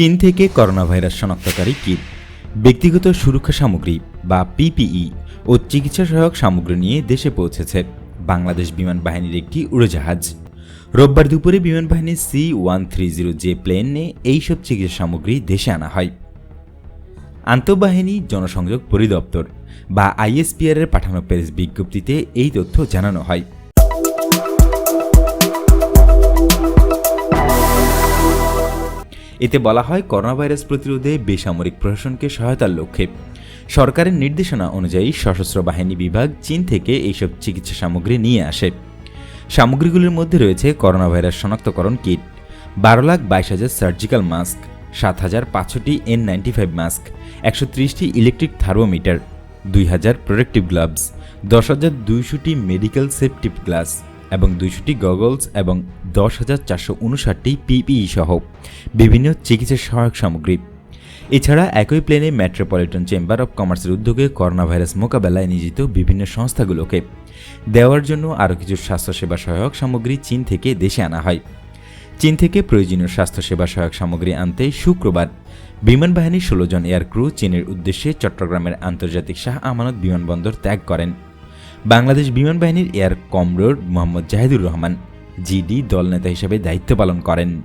চীন থেকে corona virus শনাক্তকারী kit, ব্যক্তিগত সুরক্ষা সামগ্রী বা পিপিই ও চিকিৎসা সহায়ক সামগ্রী নিয়ে দেশে পৌঁছেছে বাংলাদেশ বিমান বাহিনীর একটি উড়োজাহাজ। রোববার দুপুরে বিমান বাহিনীর C one three zero J প্লেনে এইসব চিকিৎসা সামগ্রী দেশে আনা হয়। আন্তঃবাহিনী, জনসংযোগ পরিদপ্তর বা আইএসপিআর এর পাঠানো প্রেস বিজ্ঞপ্তিতে এই তথ্য জানানো হয়। এতে বলা হয় করোনা ভাইরাস প্রতিরোধে বেসামরিক প্রশাসনকে সহায়তার লক্ষ্যে। সরকারের নির্দেশনা অনুযায়ী সশস্ত্র বাহিনী বিভাগ চীন থেকে এইসব চিকিৎসা সামগ্রী নিয়ে আসে। সামগ্রীগুলির মধ্যে রয়েছে করোনা ভাইরাস শনাক্তকরণ কিট, বারো লাখ বাইশ হাজার সার্জিক্যাল মাস্ক, সাত হাজার পাঁচশোটি এন নাইনটি ফাইভ মাস্ক, একশো ত্রিশটি ইলেকট্রিক থার্মোমিটার, দুই হাজার প্রোটেক্টিভ গ্লাভস, দশ হাজার দুইশোটি মেডিকেল সেফটি গ্লাস এবং দুইশোটি গগলস এবং দশ হাজার চারশো উনষাটটি পিপিই সহ বিভিন্ন চিকিৎসা সহায়ক সামগ্রী। এছাড়া একই প্লেনে মেট্রোপলিটন চেম্বার অব কমার্সের উদ্যোগে করোনা ভাইরাস মোকাবেলায় নিয়োজিত বিভিন্ন সংস্থাগুলোকে। দেওয়ার জন্য আরও কিছু স্বাস্থ্যসেবা সহায়ক সামগ্রী চীন থেকে দেশে আনা হয়। চীন থেকে প্রয়োজনীয় স্বাস্থ্যসেবা সহায়ক সামগ্রী আনতে শুক্রবার বিমান বাহিনীর ষোলো জন এয়ার ক্রু চীনের উদ্দেশ্যে চট্টগ্রামের আন্তর্জাতিক শাহ আমানত বিমানবন্দর ত্যাগ করেন। বাংলাদেশ বিমান বাহিনীর air commodore Mohammad Zahidur Rahman GD দলনেতা হিসেবে দায়িত্ব পালন করেন।